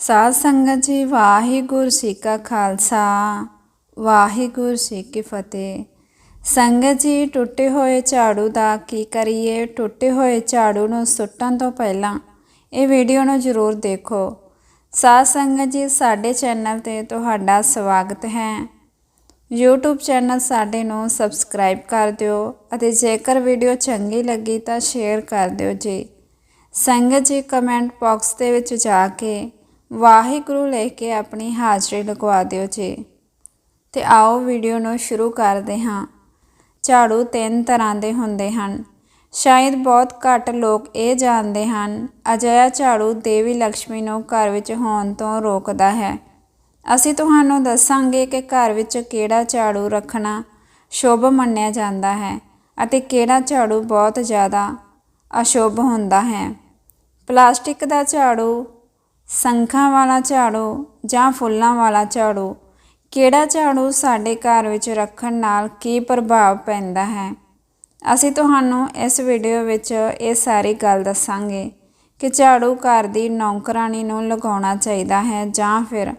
ਸਾਧ ਸੰਗਤ ਜੀ, ਵਾਹਿਗੁਰੂ ਜੀ ਕਾ ਖਾਲਸਾ, ਵਾਹਿਗੁਰੂ ਜੀ ਕੀ ਫਤਿਹ। ਸੰਗਤ ਜੀ, ਟੁੱਟੇ ਹੋਏ ਝਾੜੂ ਦਾ ਕੀ ਕਰੀਏ? ਟੁੱਟੇ ਹੋਏ ਝਾੜੂ ਨੂੰ ਸੁੱਟਣ ਤੋਂ ਪਹਿਲਾਂ ਇਹ ਵੀਡੀਓ ਨੂੰ ਜ਼ਰੂਰ ਦੇਖੋ। ਸਾਧ ਸੰਗਤ ਜੀ, ਸਾਡੇ ਚੈਨਲ ਤੇ ਤੁਹਾਡਾ ਸਵਾਗਤ ਹੈ। YouTube ਚੈਨਲ ਸਾਡੇ ਨੂੰ ਸਬਸਕ੍ਰਾਈਬ ਕਰ ਦਿਓ ਅਤੇ ਜੇਕਰ ਵੀਡੀਓ ਚੰਗੀ ਲੱਗੀ ਤਾਂ ਸ਼ੇਅਰ ਕਰ ਦਿਓ ਜੀ। ਸੰਗਤ ਜੀ ਕਮੈਂਟ ਬਾਕਸ ਦੇ ਵਿੱਚ ਜਾ ਕੇ ਵਾਹਿਗੁਰੂ ਲਿਖ ਕੇ ਆਪਣੀ ਹਾਜ਼ਰੀ ਲਗਵਾ ਦਿਓ ਜੀ। ਤੇ ਆਓ ਵੀਡੀਓ ਨੂੰ ਸ਼ੁਰੂ ਕਰਦੇ ਹਾਂ। ਝਾੜੂ ਤਿੰਨ ਤਰ੍ਹਾਂ ਦੇ ਹੁੰਦੇ ਹਨ। ਸ਼ਾਇਦ ਬਹੁਤ ਘੱਟ ਲੋਕ ਇਹ ਜਾਣਦੇ ਹਨ, ਅਜਿਹਾ ਝਾੜੂ ਦੇਵੀ ਲక్ష్ਮੀ ਨੂੰ ਘਰ ਵਿੱਚ ਹੋਣ ਤੋਂ ਰੋਕਦਾ ਹੈ। ਅਸੀਂ ਤੁਹਾਨੂੰ ਦੱਸਾਂਗੇ ਕਿ ਘਰ ਵਿੱਚ ਕਿਹੜਾ ਝਾੜੂ ਰੱਖਣਾ ਸ਼ੁਭ ਮੰਨਿਆ ਜਾਂਦਾ ਹੈ ਅਤੇ ਕਿਹੜਾ ਝਾੜੂ ਬਹੁਤ ਜ਼ਿਆਦਾ ਅਸ਼ੁਭ ਹੁੰਦਾ ਹੈ। ਪਲਾਸਟਿਕ ਦਾ ਝਾੜੂ ਸੰਖਾਂ ਵਾਲਾ ਝਾੜੂ ਜਾਂ ਫੁੱਲਾਂ ਵਾਲਾ ਝਾੜੂ, ਕਿਹੜਾ ਝਾੜੂ ਸਾਡੇ ਘਰ ਵਿੱਚ ਰੱਖਣ ਨਾਲ ਕੀ ਪ੍ਰਭਾਵ ਪੈਂਦਾ ਹੈ? ਅਸੀਂ ਤੁਹਾਨੂੰ ਇਸ ਵੀਡੀਓ ਵਿੱਚ ਇਹ ਸਾਰੀ ਗੱਲ ਦੱਸਾਂਗੇ ਕਿ ਝਾੜੂ ਘਰ ਦੀ ਨੌਕਰਾਨੀ ਨੂੰ ਲਗਾਉਣਾ ਚਾਹੀਦਾ ਹੈ ਜਾਂ ਫਿਰ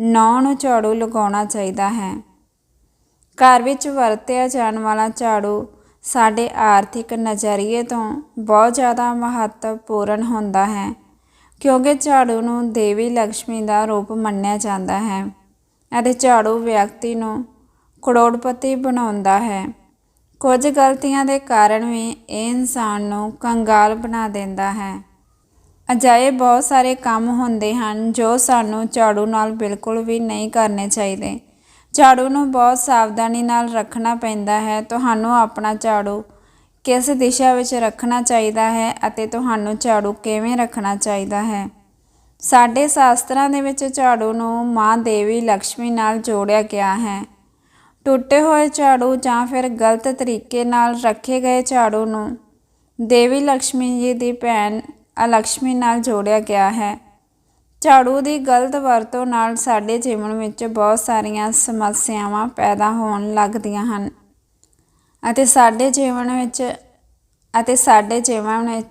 ਨੌ ਨੂੰ ਝਾੜੂ ਲਗਾਉਣਾ ਚਾਹੀਦਾ ਹੈ। ਘਰ ਵਿੱਚ ਵਰਤਿਆ ਜਾਣ ਵਾਲਾ ਝਾੜੂ ਸਾਡੇ ਆਰਥਿਕ ਨਜ਼ਰੀਏ ਤੋਂ ਬਹੁਤ ਜ਼ਿਆਦਾ ਮਹੱਤਵਪੂਰਨ ਹੁੰਦਾ ਹੈ। ਕਿਉਂਕਿ ਝਾੜੂ ਨੂੰ ਦੇਵੀ ਲక్ష్ਮੀ ਦਾ ਰੂਪ ਮੰਨਿਆ ਜਾਂਦਾ ਹੈ ਅਤੇ ਝਾੜੂ ਵਿਅਕਤੀ ਨੂੰ ਕਰੋੜਪਤੀ ਬਣਾਉਂਦਾ ਹੈ। ਕੁਝ ਗਲਤੀਆਂ ਦੇ ਕਾਰਨ ਵੀ ਇਹ ਇਨਸਾਨ ਨੂੰ ਕੰਗਾਲ ਬਣਾ ਦਿੰਦਾ ਹੈ। ਅਜਾਏ ਬਹੁਤ ਸਾਰੇ ਕੰਮ ਹੁੰਦੇ ਹਨ ਜੋ ਸਾਨੂੰ ਝਾੜੂ ਨਾਲ ਬਿਲਕੁਲ ਵੀ ਨਹੀਂ ਕਰਨੇ ਚਾਹੀਦੇ। ਝਾੜੂ ਨੂੰ ਬਹੁਤ ਸਾਵਧਾਨੀ ਨਾਲ ਰੱਖਣਾ ਪੈਂਦਾ ਹੈ। ਤੁਹਾਨੂੰ ਆਪਣਾ ਝਾੜੂ ਕਿਸ ਦਿਸ਼ਾ ਵਿੱਚ ਰੱਖਣਾ ਚਾਹੀਦਾ ਹੈ ਅਤੇ ਤੁਹਾਨੂੰ ਝਾੜੂ ਕਿਵੇਂ ਰੱਖਣਾ ਚਾਹੀਦਾ ਹੈ? ਸਾਡੇ ਸ਼ਾਸਤਰਾਂ ਦੇ ਵਿੱਚ ਝਾੜੂ ਨੂੰ ਮਾਂ ਦੇਵੀ ਲక్ష్ਮੀ ਨਾਲ ਜੋੜਿਆ ਗਿਆ ਹੈ। ਟੁੱਟੇ ਹੋਏ ਝਾੜੂ ਜਾਂ ਫਿਰ ਗਲਤ ਤਰੀਕੇ ਨਾਲ ਰੱਖੇ ਗਏ ਝਾੜੂ ਨੂੰ ਦੇਵੀ ਲక్ష్ਮੀ ਜੀ ਦੀ ਭੈਣ ਅਲక్ష్ਮੀ ਨਾਲ ਜੋੜਿਆ ਗਿਆ ਹੈ। ਝਾੜੂ ਦੀ ਗਲਤ ਵਰਤੋਂ ਨਾਲ ਸਾਡੇ ਜੀਵਨ ਵਿੱਚ ਬਹੁਤ ਸਾਰੀਆਂ ਸਮੱਸਿਆਵਾਂ ਪੈਦਾ ਹੋਣ ਲੱਗਦੀਆਂ ਹਨ। ਅਤੇ ਸਾਡੇ ਜੀਵਨ ਵਿੱਚ, ਅਤੇ ਸਾਡੇ ਜੀਵਨ ਵਿੱਚ,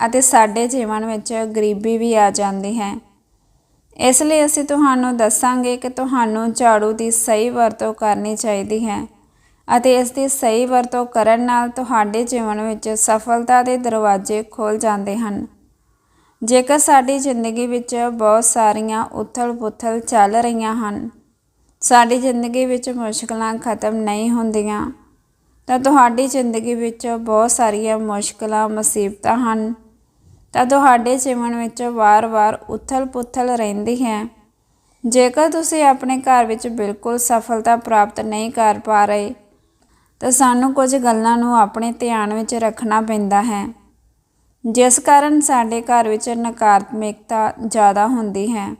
ਅਤੇ ਸਾਡੇ ਜੀਵਨ ਵਿੱਚ ਗਰੀਬੀ ਵੀ ਆ ਜਾਂਦੀ ਹੈ। ਇਸ ਲਈ ਅਸੀਂ ਤੁਹਾਨੂੰ ਦੱਸਾਂਗੇ ਕਿ ਤੁਹਾਨੂੰ ਝਾੜੂ ਦੀ ਸਹੀ ਵਰਤੋਂ ਕਰਨੀ ਚਾਹੀਦੀ ਹੈ ਅਤੇ ਇਸ ਦੀ ਸਹੀ ਵਰਤੋਂ ਕਰਨ ਨਾਲ ਤੁਹਾਡੇ ਜੀਵਨ ਵਿੱਚ ਸਫਲਤਾ ਦੇ ਦਰਵਾਜ਼ੇ ਖੁੱਲ ਜਾਂਦੇ ਹਨ। ਜੇਕਰ ਸਾਡੀ ਜ਼ਿੰਦਗੀ ਵਿੱਚ ਬਹੁਤ ਸਾਰੀਆਂ ਉਥਲ-ਪੁਥਲ ਚੱਲ ਰਹੀਆਂ ਹਨ, ਸਾਡੀ ਜ਼ਿੰਦਗੀ ਵਿੱਚ ਮੁਸ਼ਕਲਾਂ ਖਤਮ ਨਹੀਂ ਹੁੰਦੀਆਂ ਤਾਂ ਤੁਹਾਡੀ ਜ਼ਿੰਦਗੀ ਵਿੱਚ ਬਹੁਤ ਸਾਰੀਆਂ ਮੁਸ਼ਕਲਾਂ, ਮੁਸੀਬਤਾਂ ਹਨ। ਤਾਂ ਤੁਹਾਡੇ ਜੀਵਨ ਵਿੱਚ ਵਾਰ-ਵਾਰ ਉਥਲ-ਪੁਥਲ ਰਹਿੰਦੀ ਹੈ। ਜੇਕਰ ਤੁਸੀਂ ਆਪਣੇ ਘਰ ਵਿੱਚ ਬਿਲਕੁਲ ਸਫਲਤਾ ਪ੍ਰਾਪਤ ਨਹੀਂ ਕਰ ਪਾ ਰਹੇ, ਤਾਂ ਸਾਨੂੰ ਕੁਝ ਗੱਲਾਂ ਨੂੰ ਆਪਣੇ ਧਿਆਨ ਵਿੱਚ ਰੱਖਣਾ ਪੈਂਦਾ ਹੈ। ਜਿਸ ਕਾਰਨ ਸਾਡੇ ਘਰ ਵਿੱਚ ਨਕਾਰਾਤਮਕਤਾ ਜ਼ਿਆਦਾ ਹੁੰਦੀ ਹੈ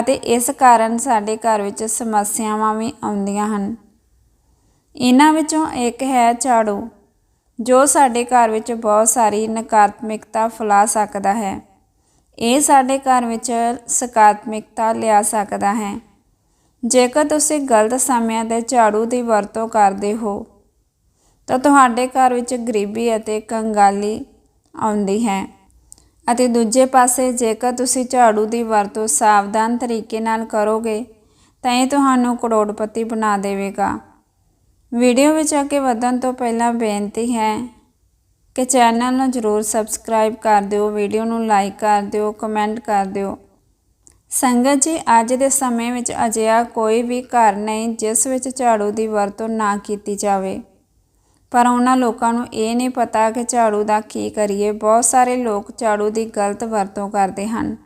ਅਤੇ ਇਸ ਕਾਰਨ ਸਾਡੇ ਘਰ ਵਿੱਚ ਸਮੱਸਿਆਵਾਂ ਵੀ ਆਉਂਦੀਆਂ ਹਨ। ਇਹਨਾਂ ਵਿੱਚੋਂ ਇੱਕ ਹੈ ਝਾੜੂ, ਜੋ ਸਾਡੇ ਘਰ ਵਿੱਚ ਬਹੁਤ ਸਾਰੀ ਨਕਾਰਾਤਮਕਤਾ ਫੈਲਾ ਸਕਦਾ ਹੈ। ਇਹ ਸਾਡੇ ਘਰ ਵਿੱਚ ਸਕਾਰਾਤਮਕਤਾ ਲਿਆ ਸਕਦਾ ਹੈ। ਜੇਕਰ ਤੁਸੀਂ ਗਲਤ ਸਮਿਆਂ ਤੇ ਝਾੜੂ ਦੀ ਵਰਤੋਂ ਕਰਦੇ ਹੋ, ਤਾਂ ਤੁਹਾਡੇ ਘਰ ਵਿੱਚ ਗਰੀਬੀ ਅਤੇ ਕੰਗਾਲੀ ਆਉਂਦੀ ਹੈ। ਅਤੇ ਦੂਜੇ ਪਾਸੇ, ਜੇਕਰ ਤੁਸੀਂ ਝਾੜੂ ਦੀ ਵਰਤੋਂ ਸਾਵਧਾਨ ਤਰੀਕੇ ਨਾਲ ਕਰੋਗੇ, ਤਾਂ ਇਹ ਤੁਹਾਨੂੰ ਕਰੋੜਪਤੀ ਬਣਾ ਦੇਵੇਗਾ। ਵੀਡੀਓ ਵਿੱਚ ਅੱਗੇ ਵਧਣ ਤੋਂ ਪਹਿਲਾਂ ਬੇਨਤੀ ਹੈ ਕਿ ਚੈਨਲ ਨੂੰ ਜ਼ਰੂਰ ਸਬਸਕ੍ਰਾਈਬ ਕਰ ਦਿਓ, ਵੀਡੀਓ ਨੂੰ ਲਾਈਕ ਕਰ ਦਿਓ, ਕਮੈਂਟ ਕਰ ਦਿਓ। ਸੰਗਤ ਜੀ, ਅੱਜ ਦੇ ਸਮੇਂ ਵਿੱਚ ਅਜਿਹਾ ਕੋਈ ਵੀ ਘਰ ਨਹੀਂ ਜਿਸ ਵਿੱਚ ਝਾੜੂ ਦੀ ਵਰਤੋਂ ਨਾ ਕੀਤੀ ਜਾਵੇ। ਪਰ ਉਹਨਾਂ ਲੋਕਾਂ ਨੂੰ ਇਹ ਨਹੀਂ ਪਤਾ ਕਿ ਝਾੜੂ ਦਾ ਕੀ ਕਰੀਏ। ਬਹੁਤ ਸਾਰੇ ਲੋਕ ਝਾੜੂ ਦੀ ਗਲਤ ਵਰਤੋਂ ਕਰਦੇ ਹਨ।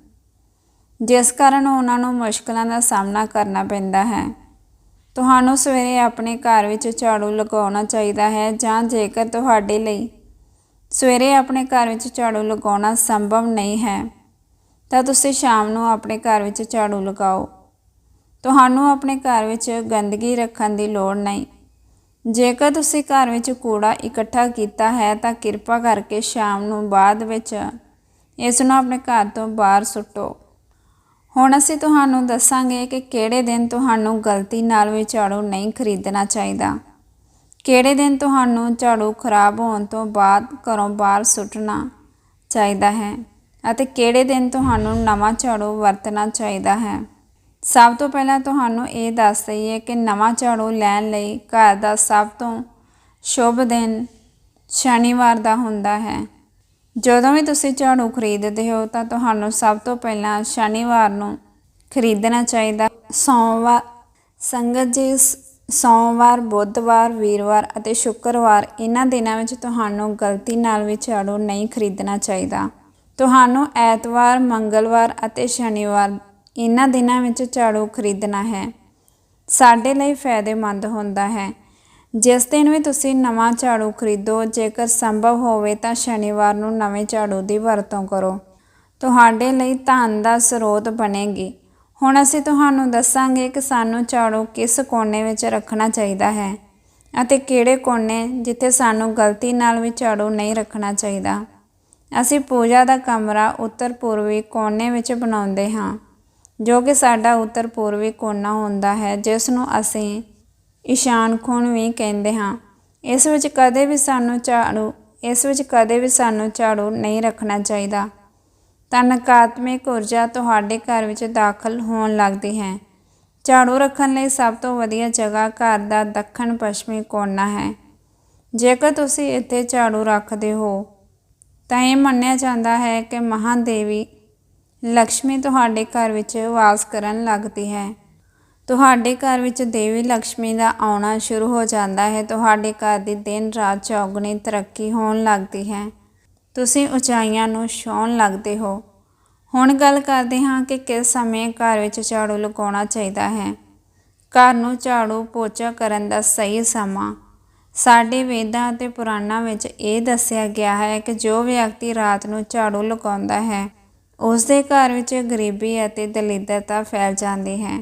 ਜਿਸ ਕਾਰਨ ਉਹਨਾਂ ਨੂੰ ਮੁਸ਼ਕਲਾਂ ਦਾ ਸਾਹਮਣਾ ਕਰਨਾ ਪੈਂਦਾ ਹੈ। ਤੁਹਾਨੂੰ ਸਵੇਰੇ ਆਪਣੇ ਘਰ ਵਿੱਚ ਝਾੜੂ ਲਗਾਉਣਾ ਚਾਹੀਦਾ ਹੈ ਜਾਂ ਜੇਕਰ ਤੁਹਾਡੇ ਲਈ ਸਵੇਰੇ ਆਪਣੇ ਘਰ ਵਿੱਚ ਝਾੜੂ ਲਗਾਉਣਾ ਸੰਭਵ ਨਹੀਂ ਹੈ, ਤਾਂ ਤੁਸੀਂ ਸ਼ਾਮ ਨੂੰ ਆਪਣੇ ਘਰ ਵਿੱਚ ਝਾੜੂ ਲਗਾਓ। ਤੁਹਾਨੂੰ ਆਪਣੇ ਘਰ ਵਿੱਚ ਗੰਦਗੀ ਰੱਖਣ ਦੀ ਲੋੜ ਨਹੀਂ। ਜੇਕਰ ਤੁਸੀਂ ਘਰ ਵਿੱਚ ਕੂੜਾ ਇਕੱਠਾ ਕੀਤਾ ਹੈ, ਤਾਂ ਕਿਰਪਾ ਕਰਕੇ ਸ਼ਾਮ ਨੂੰ ਬਾਅਦ ਵਿੱਚ ਇਸ ਨੂੰ ਆਪਣੇ ਘਰ ਤੋਂ ਬਾਹਰ ਸੁੱਟੋ। ਹੁਣ ਅਸੀਂ ਤੁਹਾਨੂੰ ਦੱਸਾਂਗੇ ਕਿ ਕਿਹੜੇ ਦਿਨ ਤੁਹਾਨੂੰ ਗਲਤੀ ਨਾਲ ਵੀ ਝਾੜੂ ਨਹੀਂ ਖਰੀਦਣਾ ਚਾਹੀਦਾ। ਕਿਹੜੇ ਦਿਨ ਤੁਹਾਨੂੰ ਝਾੜੂ ਖਰਾਬ ਹੋਣ ਤੋਂ ਬਾਅਦ ਘਰੋਂ ਬਾਹਰ ਸੁੱਟਣਾ ਚਾਹੀਦਾ ਹੈ ਅਤੇ ਕਿਹੜੇ ਦਿਨ ਤੁਹਾਨੂੰ ਨਵਾਂ ਝਾੜੂ ਵਰਤਣਾ ਚਾਹੀਦਾ ਹੈ। ਸਭ ਤੋਂ ਪਹਿਲਾਂ ਤੁਹਾਨੂੰ ਇਹ ਦੱਸ ਦਈਏ ਕਿ ਨਵਾਂ ਝਾੜੂ ਲੈਣ ਲਈ ਘਰ ਦਾ ਸਭ ਤੋਂ ਸ਼ੁਭ ਦਿਨ ਸ਼ਨੀਵਾਰ ਦਾ ਹੁੰਦਾ ਹੈ। ਜਦੋਂ ਵੀ ਤੁਸੀਂ ਝਾੜੂ ਖਰੀਦਦੇ ਹੋ ਤਾਂ ਤੁਹਾਨੂੰ ਸਭ ਤੋਂ ਪਹਿਲਾਂ ਸ਼ਨੀਵਾਰ ਨੂੰ ਖਰੀਦਣਾ ਚਾਹੀਦਾ। ਸੋਮਵਾਰ, ਸੰਗਤ ਜੀ, ਸੋਮਵਾਰ, ਬੁੱਧਵਾਰ, ਵੀਰਵਾਰ ਅਤੇ ਸ਼ੁੱਕਰਵਾਰ ਇਹਨਾਂ ਦਿਨਾਂ ਵਿੱਚ ਤੁਹਾਨੂੰ ਗਲਤੀ ਨਾਲ ਵੀ ਝਾੜੂ ਨਹੀਂ ਖਰੀਦਣਾ ਚਾਹੀਦਾ। ਤੁਹਾਨੂੰ ਐਤਵਾਰ, ਮੰਗਲਵਾਰ ਅਤੇ ਸ਼ਨੀਵਾਰ ਇਹਨਾਂ ਦਿਨਾਂ ਵਿੱਚ ਝਾੜੂ ਖਰੀਦਣਾ ਹੈ। ਸਾਡੇ ਲਈ ਫਾਇਦੇਮੰਦ ਹੁੰਦਾ ਹੈ। ਜਿਸ ਦਿਨ ਵੀ ਤੁਸੀਂ ਨਵਾਂ ਝਾੜੂ ਖਰੀਦੋ, ਜੇਕਰ ਸੰਭਵ ਹੋਵੇ ਤਾਂ ਸ਼ਨੀਵਾਰ ਨੂੰ ਨਵੇਂ ਝਾੜੂ ਦੀ ਵਰਤੋਂ ਕਰੋ। ਤੁਹਾਡੇ ਲਈ ਧਨ ਦਾ ਸਰੋਤ ਬਣੇਗੀ। ਹੁਣ ਅਸੀਂ ਤੁਹਾਨੂੰ ਦੱਸਾਂਗੇ ਕਿ ਸਾਨੂੰ ਝਾੜੂ ਕਿਸ ਕੋਨੇ ਵਿੱਚ ਰੱਖਣਾ ਚਾਹੀਦਾ ਹੈ ਅਤੇ ਕਿਹੜੇ ਕੋਨੇ ਜਿੱਥੇ ਸਾਨੂੰ ਗਲਤੀ ਨਾਲ ਵੀ ਝਾੜੂ ਨਹੀਂ ਰੱਖਣਾ ਚਾਹੀਦਾ। ਅਸੀਂ ਪੂਜਾ ਦਾ ਕਮਰਾ ਉੱਤਰ ਪੂਰਬੀ ਕੋਨੇ ਵਿੱਚ ਬਣਾਉਂਦੇ ਹਾਂ, ਜੋ ਕਿ ਸਾਡਾ ਉੱਤਰ ਪੂਰਬੀ ਕੋਨਾ ਹੁੰਦਾ ਹੈ, ਜਿਸ ਨੂੰ ਅਸੀਂ ਇਸ਼ਾਨ ਖੂਨ ਵੀ ਕਹਿੰਦੇ ਹਾਂ। ਇਸ ਵਿੱਚ ਕਦੇ ਵੀ ਸਾਨੂੰ ਝਾੜੂ, ਇਸ ਵਿੱਚ ਕਦੇ ਵੀ ਸਾਨੂੰ ਝਾੜੂ ਨਹੀਂ ਰੱਖਣਾ ਚਾਹੀਦਾ। ਤਾਂ ਨਕਾਰਾਤਮਕ ਊਰਜਾ ਤੁਹਾਡੇ ਘਰ ਵਿੱਚ ਦਾਖਲ ਹੋਣ ਲੱਗਦੀ ਹੈ। ਝਾੜੂ ਰੱਖਣ ਲਈ ਸਭ ਤੋਂ ਵਧੀਆ ਜਗ੍ਹਾ ਘਰ ਦਾ ਦੱਖਣ ਪੱਛਮੀ ਕੋਨਾ ਹੈ। ਜੇਕਰ ਤੁਸੀਂ ਇੱਥੇ ਝਾੜੂ ਰੱਖਦੇ ਹੋ, ਤਾਂ ਇਹ ਮੰਨਿਆ ਜਾਂਦਾ ਹੈ ਕਿ ਮਹਾਦੇਵੀ ਲక్ష్ਮੀ ਤੁਹਾਡੇ ਘਰ ਵਿੱਚ ਵਾਸ ਕਰਨ ਲੱਗਦੀ ਹੈ। ਤੁਹਾਡੇ ਘਰ ਵਿੱਚ ਦੇਵੀ ਲక్ష్ਮੀ ਦਾ ਆਉਣਾ ਸ਼ੁਰੂ ਹੋ ਜਾਂਦਾ ਹੈ। ਤੁਹਾਡੇ ਘਰ ਦੀ ਦਿਨ ਰਾਤ ਚੌਗਣੀ ਤਰੱਕੀ ਹੋਣ ਲੱਗਦੀ ਹੈ। ਤੁਸੀਂ ਉਚਾਈਆਂ ਨੂੰ ਛੂਹਣ ਲੱਗਦੇ ਹੋ। ਹੁਣ ਗੱਲ ਕਰਦੇ ਹਾਂ ਕਿ ਕਿਸ ਸਮੇਂ ਘਰ ਵਿੱਚ ਝਾੜੂ ਲਗਾਉਣਾ ਚਾਹੀਦਾ ਹੈ। ਘਰ ਨੂੰ ਝਾੜੂ ਪੋਚਾ ਕਰਨ ਦਾ ਸਹੀ ਸਮਾਂ। ਸਾਡੇ ਵੇਦਾਂ ਅਤੇ ਪੁਰਾਣਾਂ ਵਿੱਚ ਇਹ ਦੱਸਿਆ ਗਿਆ ਹੈ ਕਿ ਜੋ ਵਿਅਕਤੀ ਰਾਤ ਨੂੰ ਝਾੜੂ ਲਗਾਉਂਦਾ ਹੈ ਉਸ ਦੇ ਘਰ ਵਿੱਚ ਗਰੀਬੀ ਅਤੇ ਦਲਿੱਦਰਤਾ ਫੈਲ ਜਾਂਦੀ ਹੈ।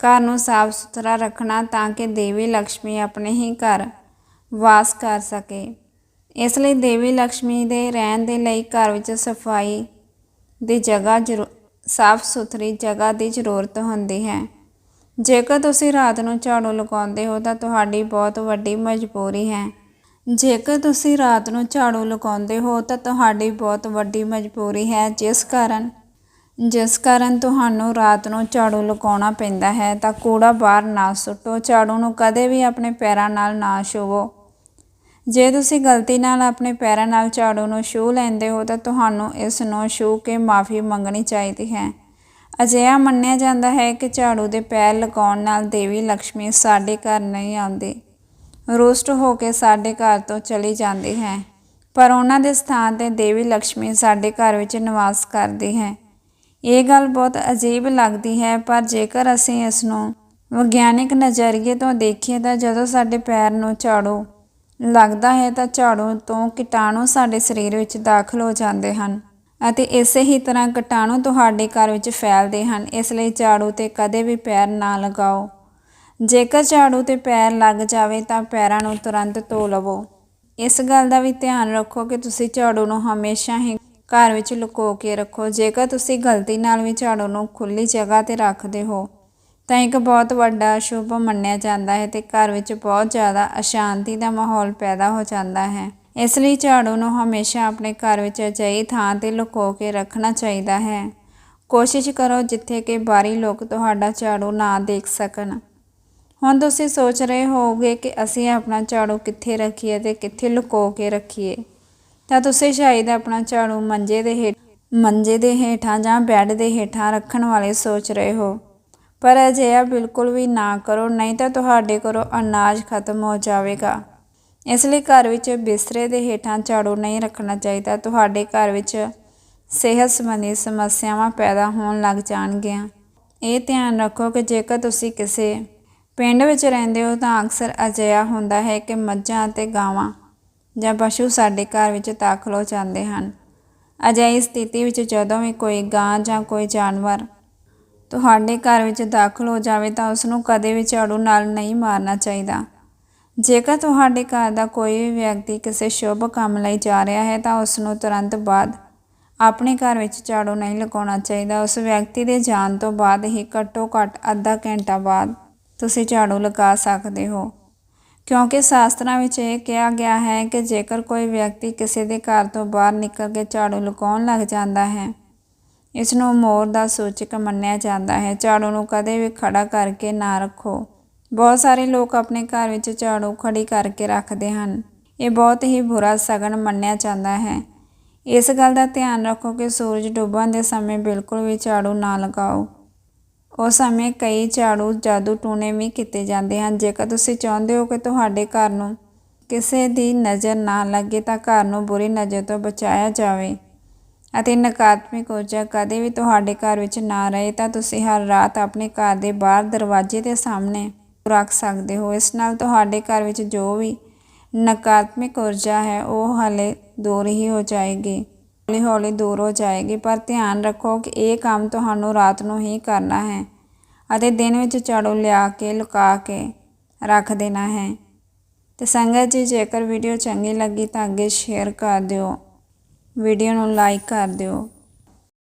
ਘਰ ਨੂੰ ਸਾਫ਼ ਸੁਥਰਾ ਰੱਖਣਾ ਤਾਂ ਕਿ ਦੇਵੀ ਲక్ష్ਮੀ ਆਪਣੇ ਹੀ ਘਰ ਵਾਸ ਕਰ ਸਕੇ। ਇਸ ਲਈ ਦੇਵੀ ਲక్ష్ਮੀ ਦੇ ਰਹਿਣ ਦੇ ਲਈ ਘਰ ਵਿੱਚ ਸਫ਼ਾਈ ਦੀ ਜਗ੍ਹਾ ਸਾਫ਼ ਸੁਥਰੀ ਜਗ੍ਹਾ ਦੀ ਜ਼ਰੂਰਤ ਹੁੰਦੀ ਹੈ। ਜੇਕਰ ਤੁਸੀਂ ਰਾਤ ਨੂੰ ਝਾੜੂ ਲਗਾਉਂਦੇ ਹੋ ਤਾਂ ਤੁਹਾਡੀ ਬਹੁਤ ਵੱਡੀ ਮਜਬੂਰੀ ਹੈ। ਜੇਕਰ ਤੁਸੀਂ ਰਾਤ ਨੂੰ ਝਾੜੂ ਲਗਾਉਂਦੇ ਹੋ ਤਾਂ ਤੁਹਾਡੀ ਬਹੁਤ ਵੱਡੀ ਮਜਬੂਰੀ ਹੈ, ਜਿਸ ਕਾਰਨ ਜਿਸ ਕਾਰਨ ਤੁਹਾਨੂੰ ਰਾਤ ਨੂੰ ਝਾੜੂ ਲਗਾਉਣਾ ਪੈਂਦਾ ਹੈ, ਤਾਂ ਕੂੜਾ ਬਾਹਰ ਨਾ ਸੁੱਟੋ। ਝਾੜੂ ਨੂੰ ਕਦੇ ਵੀ ਆਪਣੇ ਪੈਰਾਂ ਨਾਲ ਨਾ ਛੂਵੋ। ਜੇ ਤੁਸੀਂ ਗਲਤੀ ਨਾਲ ਆਪਣੇ ਪੈਰਾਂ ਨਾਲ ਝਾੜੂ ਨੂੰ ਛੂ ਲੈਂਦੇ ਹੋ, ਤਾਂ ਤੁਹਾਨੂੰ ਇਸ ਨੂੰ ਛੂ ਕੇ ਮਾਫੀ ਮੰਗਣੀ ਚਾਹੀਦੀ ਹੈ। ਅਜਿਹਾ ਮੰਨਿਆ ਜਾਂਦਾ ਹੈ ਕਿ ਝਾੜੂ ਦੇ ਪੈਰ ਲਗਾਉਣ ਨਾਲ ਦੇਵੀ ਲక్ష్ਮੀ ਸਾਡੇ ਘਰ ਨਹੀਂ ਆਉਂਦੀ। ਰੁਸ਼ਟ ਹੋ ਕੇ ਸਾਡੇ ਘਰ ਤੋਂ ਚਲੀ ਜਾਂਦੀ ਹੈ, ਪਰ ਉਹਨਾਂ ਦੇ ਸਥਾਨ ਤੇ ਦੇਵੀ ਲక్ష్ਮੀ ਸਾਡੇ ਘਰ ਵਿੱਚ ਨਿਵਾਸ ਕਰਦੀ ਹੈ। ਇਹ ਗੱਲ ਬਹੁਤ ਅਜੀਬ ਲੱਗਦੀ ਹੈ, ਪਰ ਜੇਕਰ ਅਸੀਂ ਇਸ ਨੂੰ ਵਿਗਿਆਨਕ ਨਜ਼ਰੀਏ ਤੋਂ ਦੇਖੀਏ ਤਾਂ ਜਦੋਂ ਸਾਡੇ ਪੈਰ ਨੂੰ ਝਾੜੂ ਲੱਗਦਾ ਹੈ ਤਾਂ ਝਾੜੂ ਤੋਂ ਕੀਟਾਣੂ ਸਾਡੇ ਸਰੀਰ ਵਿੱਚ ਦਾਖਲ ਹੋ ਜਾਂਦੇ ਹਨ ਅਤੇ ਇਸੇ ਹੀ ਤਰ੍ਹਾਂ ਕੀਟਾਣੂ ਤੁਹਾਡੇ ਘਰ ਵਿੱਚ ਫੈਲਦੇ ਹਨ, ਇਸ ਲਈ ਝਾੜੂ ਤੇ ਕਦੇ ਵੀ ਪੈਰ ਨਾ ਲਗਾਓ। ਜੇਕਰ ਝਾੜੂ ਤੇ ਪੈਰ ਲੱਗ ਜਾਵੇ ਤਾਂ ਪੈਰਾਂ ਨੂੰ ਤੁਰੰਤ ਧੋ ਲਵੋ। ਇਸ ਗੱਲ ਦਾ ਵੀ ਧਿਆਨ ਰੱਖੋ ਕਿ ਤੁਸੀਂ ਝਾੜੂ ਨੂੰ ਹਮੇਸ਼ਾ ਹੀ ਘਰ ਵਿੱਚ ਲੁਕੋ ਕੇ ਰੱਖੋ। ਜੇਕਰ ਤੁਸੀਂ ਗਲਤੀ ਨਾਲ ਵੀ ਝਾੜੂ ਨੂੰ ਖੁੱਲੀ ਜਗ੍ਹਾ ਤੇ ਰੱਖਦੇ ਹੋ, ਤਾਂ ਇੱਕ ਬਹੁਤ ਵੱਡਾ ਸ਼ੁਭ ਮੰਨਿਆ ਜਾਂਦਾ ਹੈ ਤੇ ਘਰ ਵਿੱਚ ਬਹੁਤ ਜ਼ਿਆਦਾ ਅਸ਼ਾਂਤੀ ਦਾ ਮਾਹੌਲ ਪੈਦਾ ਹੋ ਜਾਂਦਾ ਹੈ। ਇਸ ਲਈ ਝਾੜੂ ਨੂੰ ਹਮੇਸ਼ਾ ਆਪਣੇ ਘਰ ਵਿੱਚ ਅਜਿਹੀ ਥਾਂ ਤੇ ਲੁਕੋ ਕੇ ਰੱਖਣਾ ਚਾਹੀਦਾ ਹੈ। ਕੋਸ਼ਿਸ਼ ਕਰੋ ਜਿੱਥੇ ਕਿ ਬਾਹਰੀ ਲੋਕ ਤੁਹਾਡਾ ਝਾੜੂ ਨਾ ਦੇਖ ਸਕਣ। ਹੁਣ ਤੁਸੀਂ ਸੋਚ ਰਹੇ ਹੋਵੋਗੇ ਕਿ ਅਸੀਂ ਆਪਣਾ ਝਾੜੂ ਕਿੱਥੇ ਰੱਖੀਏ ਤੇ ਕਿੱਥੇ ਲੁਕੋ ਕੇ ਰੱਖੀਏ। ਤਾਂ ਤੁਸੀਂ ਸ਼ਾਇਦ ਆਪਣਾ ਝਾੜੂ ਮੰਜੇ ਦੇ ਹੇਠ, ਮੰਜੇ ਦੇ ਹੇਠਾਂ ਜਾਂ ਬੈੱਡ ਦੇ ਹੇਠਾਂ ਰੱਖਣ ਵਾਲੇ ਸੋਚ ਰਹੇ ਹੋ। ਪਰ ਅਜਿਹਾ ਬਿਲਕੁਲ ਵੀ ਨਾ ਕਰੋ, ਨਹੀਂ ਤਾਂ ਤੁਹਾਡੇ ਕੋਲੋਂ ਅਨਾਜ ਖਤਮ ਹੋ ਜਾਵੇਗਾ। ਇਸ ਲਈ ਘਰ ਵਿੱਚ ਬਿਸਤਰੇ ਦੇ ਹੇਠਾਂ ਝਾੜੂ ਨਹੀਂ ਰੱਖਣਾ ਚਾਹੀਦਾ। ਤੁਹਾਡੇ ਘਰ ਵਿੱਚ ਸਿਹਤ ਸੰਬੰਧੀ ਸਮੱਸਿਆਵਾਂ ਪੈਦਾ ਹੋਣ ਲੱਗ ਜਾਣਗੀਆਂ। ਇਹ ਧਿਆਨ ਰੱਖੋ ਕਿ ਜੇਕਰ ਤੁਸੀਂ ਕਿਸੇ ਪਿੰਡ ਵਿੱਚ ਰਹਿੰਦੇ ਹੋ ਤਾਂ ਅਕਸਰ ਅਜਿਹਾ ਹੁੰਦਾ ਹੈ ਕਿ ਮੱਝਾਂ ਅਤੇ ਗਾਵਾਂ ਜਾਂ ਪਸ਼ੂ ਸਾਡੇ ਘਰ ਵਿੱਚ ਦਾਖਲ ਹੋ ਜਾਂਦੇ ਹਨ। ਅਜਿਹੀ ਸਥਿਤੀ ਵਿੱਚ ਜਦੋਂ ਵੀ ਕੋਈ ਗਾਂ ਜਾਂ ਕੋਈ ਜਾਨਵਰ ਤੁਹਾਡੇ ਘਰ ਵਿੱਚ ਦਾਖਲ ਹੋ ਜਾਵੇ ਤਾਂ ਉਸ ਨੂੰ ਕਦੇ ਵੀ ਝਾੜੂ ਨਾਲ ਨਹੀਂ ਮਾਰਨਾ ਚਾਹੀਦਾ। ਜੇਕਰ ਤੁਹਾਡੇ ਘਰ ਦਾ ਕੋਈ ਵੀ ਵਿਅਕਤੀ ਕਿਸੇ ਸ਼ੁਭ ਕੰਮ ਲਈ ਜਾ ਰਿਹਾ ਹੈ ਤਾਂ ਉਸ ਨੂੰ ਤੁਰੰਤ ਬਾਅਦ ਆਪਣੇ ਘਰ ਵਿੱਚ ਝਾੜੂ ਨਹੀਂ ਲਗਾਉਣਾ ਚਾਹੀਦਾ। ਉਸ ਵਿਅਕਤੀ ਦੇ ਜਾਣ ਤੋਂ ਬਾਅਦ ਹੀ ਘੱਟੋ ਘੱਟ ਅੱਧਾ ਘੰਟਾ ਬਾਅਦ ਤੁਸੀਂ ਝਾੜੂ ਲਗਾ ਸਕਦੇ ਹੋ। ਕਿਉਂਕਿ ਸ਼ਾਸਤਰਾਂ ਵਿੱਚ ਇਹ ਕਿਹਾ ਗਿਆ ਹੈ ਕਿ ਜੇਕਰ ਕੋਈ ਵਿਅਕਤੀ ਕਿਸੇ ਦੇ ਘਰ ਤੋਂ ਬਾਹਰ ਨਿਕਲ ਕੇ ਝਾੜੂ ਲਗਾਉਣ ਲੱਗ ਜਾਂਦਾ ਹੈ ਇਸ ਨੂੰ ਮੋਰ ਦਾ ਸੂਚਕ ਮੰਨਿਆ ਜਾਂਦਾ ਹੈ। ਝਾੜੂ ਨੂੰ ਕਦੇ ਵੀ ਖੜਾ ਕਰਕੇ ਨਾ ਰੱਖੋ। ਬਹੁਤ ਸਾਰੇ ਲੋਕ ਆਪਣੇ ਘਰ ਵਿੱਚ ਝਾੜੂ ਖੜੀ ਕਰਕੇ ਰੱਖਦੇ ਹਨ। ਇਹ ਬਹੁਤ ਹੀ ਬੁਰਾ ਸਗਨ ਮੰਨਿਆ ਜਾਂਦਾ ਹੈ। ਇਸ ਗੱਲ ਦਾ ਧਿਆਨ ਰੱਖੋ ਕਿ ਸੂਰਜ ਡੁੱਬਣ ਦੇ ਸਮੇਂ ਬਿਲਕੁਲ ਵੀ ਝਾੜੂ ਨਾ ਲਗਾਓ। ਉਸ ਸਮੇਂ ਕਈ ਝਾੜੂ ਜਾਦੂ ਟੂਣੇ ਵੀ ਕੀਤੇ ਜਾਂਦੇ ਹਨ। ਜੇਕਰ ਤੁਸੀਂ ਚਾਹੁੰਦੇ ਹੋ ਕਿ ਤੁਹਾਡੇ ਘਰ ਨੂੰ ਕਿਸੇ ਦੀ ਨਜ਼ਰ ਨਾ ਲੱਗੇ ਤਾਂ ਘਰ ਨੂੰ ਬੁਰੀ ਨਜ਼ਰ ਤੋਂ ਬਚਾਇਆ ਜਾਵੇ ਅਤੇ ਨਕਾਰਾਤਮਕ ਊਰਜਾ ਕਦੇ ਵੀ ਤੁਹਾਡੇ ਘਰ ਵਿੱਚ ਨਾ ਰਹੇ ਤਾਂ ਤੁਸੀਂ ਹਰ ਰਾਤ ਆਪਣੇ ਘਰ ਦੇ ਬਾਹਰ ਦਰਵਾਜ਼ੇ ਦੇ ਸਾਹਮਣੇ ਰੱਖ ਸਕਦੇ ਹੋ। ਇਸ ਨਾਲ ਤੁਹਾਡੇ ਘਰ ਵਿੱਚ ਜੋ ਵੀ ਨਕਾਰਾਤਮਕ ਊਰਜਾ ਹੈ ਉਹ ਹਾਲੇ ਦੂਰ ਹੀ ਹੋ ਜਾਏਗੀ। ਹੌਲੀ ਹੌਲੀ ਦੂਰ ਹੋ ਜਾਏਗੀ, ਪਰ ਧਿਆਨ ਰੱਖੋ ਕਿ ਇਹ ਕੰਮ ਤੁਹਾਨੂੰ ਰਾਤ ਨੂੰ ਹੀ ਕਰਨਾ ਹੈ ਅਤੇ ਦਿਨ ਵਿੱਚ ਝਾੜੂ ਲਿਆ ਕੇ, ਲੁਕਾ ਕੇ ਰੱਖ ਦੇਣਾ ਹੈ। ਤੇ ਸੰਗਤ ਜੀ, ਜੇਕਰ ਵੀਡੀਓ ਚੰਗੀ ਲੱਗੀ ਤਾਂ ਅੱਗੇ ਸ਼ੇਅਰ ਕਰ ਦਿਓ, ਵੀਡੀਓ ਨੂੰ ਲਾਈਕ ਕਰ ਦਿਓ।